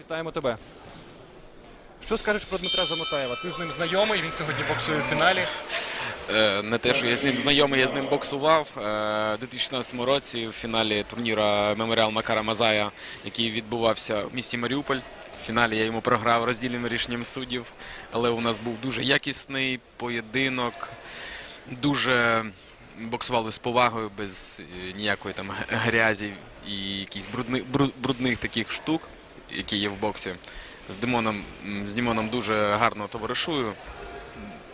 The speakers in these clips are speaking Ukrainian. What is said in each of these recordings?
Вітаємо тебе. Що скажеш про Дмитра Замотаєва? Ти з ним знайомий, він сьогодні боксує в фіналі. Е, Не те, що я з ним знайомий, я з ним боксував е, у 2016 році в фіналі турніра Меморіал Макара Мазая, який відбувався в місті Маріуполь. В фіналі я йому програв роздільним рішенням суддів, але у нас був дуже якісний поєдинок, дуже боксували з повагою, без е, ніякої там грязі і якихось брудних, брудних таких штук, які є в боксі. З Димоном, з Дімоном дуже гарно товаришую.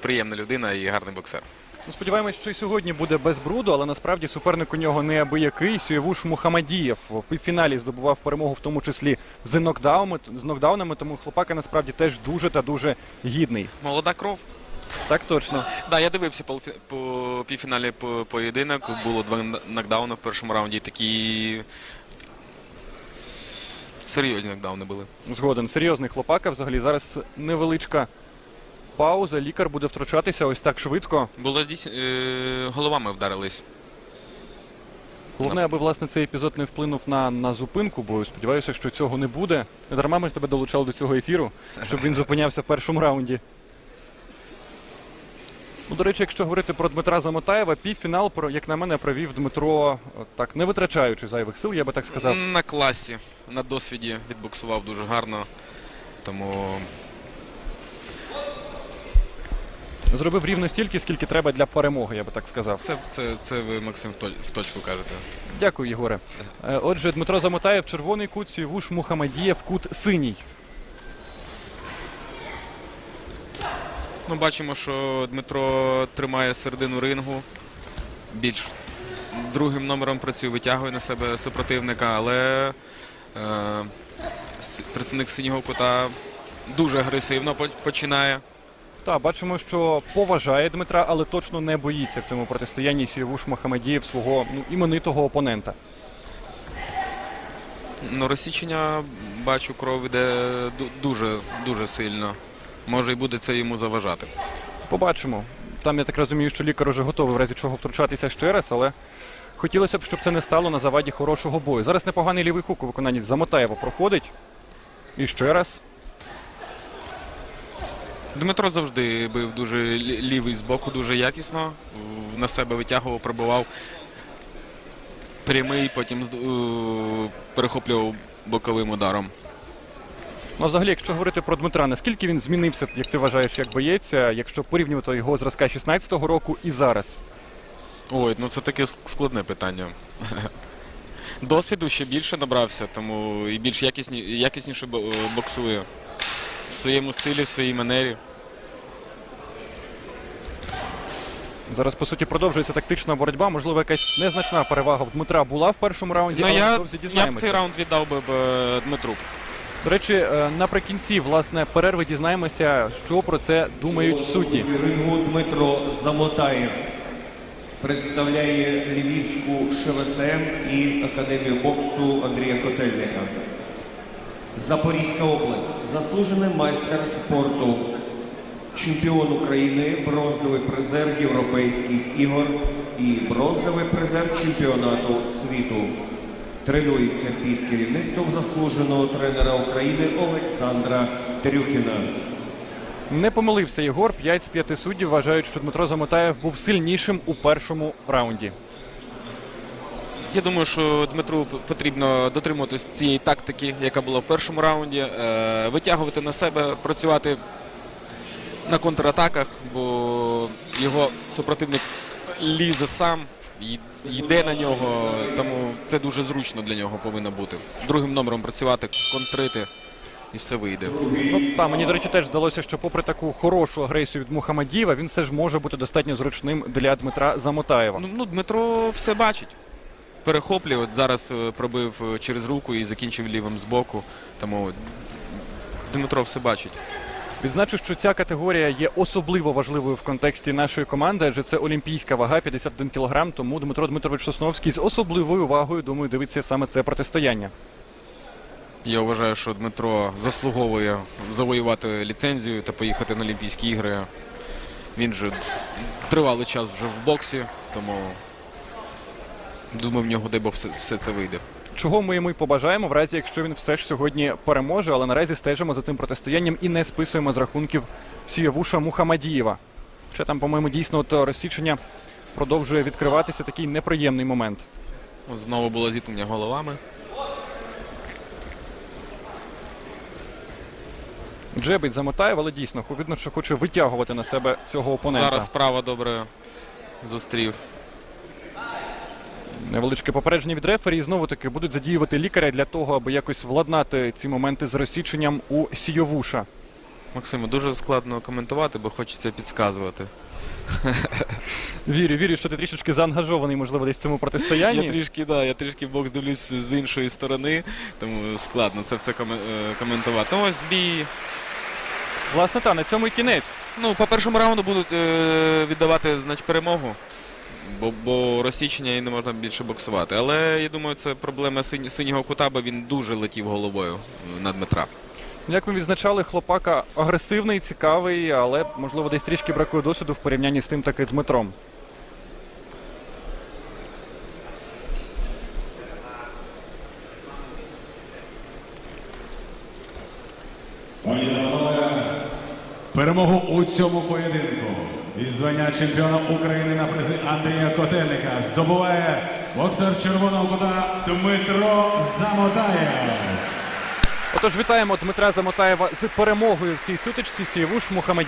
Приємна людина і гарний боксер. Ну, сподіваємось, що і сьогодні буде без бруду, але насправді суперник у нього неабиякий. Сюєвуш Мухамадієв в півфіналі здобував перемогу, в тому числі з нокдаунами, з нокдаунами, тому хлопака насправді теж дуже та дуже гідний. Молода кров. Так точно. Да, я дивився по, по півфіналі по- поєдинок. Було два нокдауни в першому раунді. Такі серйозні нокдауни були. Згоден. Серйозний хлопака. Взагалі зараз невеличка пауза. Лікар буде втручатися ось так швидко. Було здійс... е, головами вдарились. Головне, аби власне цей епізод не вплинув на, на зупинку, бо сподіваюся, що цього не буде. Не дарма ми ж тебе долучали до цього ефіру, щоб він зупинявся в першому раунді. Ну, до речі, якщо говорити про Дмитра Замотаєва, півфінал, як на мене, провів Дмитро так, не витрачаючи зайвих сил, я би так сказав. На класі, на досвіді відбоксував дуже гарно. Тому Зробив рівно стільки, скільки треба для перемоги, я би так сказав. це, це, це ви, Максим, в точку кажете. Дякую, Єгоре. Е, Отже, Дмитро Замотаєв, червоний кут, Сівуш Мухамадієв, кут синій. Ну, бачимо, що Дмитро тримає середину рингу. Більш другим номером працює, витягує на себе супротивника, але е, представник синього кута дуже агресивно починає. Так, бачимо, що поважає Дмитра, але точно не боїться в цьому протистоянні Сієвуш Мохамедієв свого ну, іменитого опонента. Ну, розсічення, бачу, кров іде дуже, дуже сильно. Може і буде це йому заважати. Побачимо. Там я так розумію, що лікар уже готовий в разі чого втручатися ще раз, але хотілося б, щоб це не стало на заваді хорошого бою. Зараз непоганий лівий хук у виконанні Замотаєва проходить. І ще раз. Дмитро завжди бив дуже лівий з боку, дуже якісно. На себе витягував, пробивав прямий, потім перехоплював боковим ударом. Ну, взагалі, якщо говорити про Дмитра, наскільки він змінився, як ти вважаєш, як боєць, якщо порівнювати його зразка 16-го року і зараз? Ой, ну це таке складне питання. Досвіду ще більше набрався, тому і більш якісні, якісніше боксує в своєму стилі, в своїй манері. Зараз, по суті, продовжується тактична боротьба. Можливо, якась незначна перевага в Дмитра була в першому раунді, Ну, але я, я б цей раунд віддав би е, Дмитру. До речі, е, наприкінці власне перерви дізнаємося, що про це думають судді. Рингу Дмитро Замотаєв представляє Львівську ШВСМ і Академію боксу Андрія Котельника. Запорізька область. Заслужений майстер спорту. Чемпіон України, бронзовий призер Європейських ігор і бронзовий призер чемпіонату світу. Тренується під керівництвом заслуженого тренера України Олександра Терюхіна. Не помилився Єгор. 5 з 5 суддів вважають, що Дмитро Замотаєв був сильнішим у першому раунді. Я думаю, що Дмитру потрібно дотримуватись цієї тактики, яка була в першому раунді, е, витягувати на себе, працювати на контратаках, бо його супротивник лізе сам, йде на нього, тому це дуже зручно для нього повинно бути. Другим номером працювати, контрити і все вийде. Ну та мені, до речі, теж здалося, що попри таку хорошу агресію від Мухамадієва, він все ж може бути достатньо зручним для Дмитра Замотаєва. Ну, ну Дмитро все бачить. Перехоплює, от зараз е, пробив е, через руку і закінчив лівим збоку. Тому Дмитро все бачить. Відзначу, що ця категорія є особливо важливою в контексті нашої команди, адже це олімпійська вага 51 кг, тому Дмитро Дмитрович Сосновський з особливою увагою, думаю, дивиться саме це протистояння. Я вважаю, що Дмитро заслуговує завоювати ліцензію та поїхати на Олімпійські ігри. Він же тривалий час вже в боксі, тому думаю, в нього дай Бог все, все це вийде. Чого ми йому й побажаємо, в разі якщо він все ж сьогодні переможе, але наразі стежимо за цим протистоянням і не списуємо з рахунків Сіявуша Мухамадієва. Ще там, по-моєму, дійсно от розсічення продовжує відкриватися такий неприємний момент. Ось Знову було зіткнення головами. Джебить замотає, але дійсно видно, що хоче витягувати на себе цього опонента. Зараз справа добре зустрів. Невеличке попередження від рефері. І знову таки будуть задіювати лікаря для того, аби якось владнати ці моменти з розсіченням у Сійовуша. Максиму, дуже складно коментувати, бо хочеться підказувати. Вірю, вірю, що ти трішечки заангажований, можливо, десь в цьому протистоянні. Я трішки, да, я трішки бокс дивлюсь з іншої сторони, тому складно це все е, коментувати. Ну, ось бій. Власне, та на цьому і кінець. Ну, по першому раунду будуть е, віддавати значить, перемогу, бо, бо розсічення і не можна більше боксувати. Але я думаю, це проблема синь, синього кута, бо він дуже летів головою на Дмитра. Як ми відзначали, хлопака агресивний, цікавий, але можливо десь трішки бракує досвіду в порівнянні з тим таки Дмитром. Перемогу у цьому поєдинку із звання чемпіона України на призи Андрія Котельника здобуває боксер червоного кута Дмитро Замотаєв. Отож, вітаємо Дмитра Замотаєва з перемогою в цій сутичці. Сієвуш Мухамеді.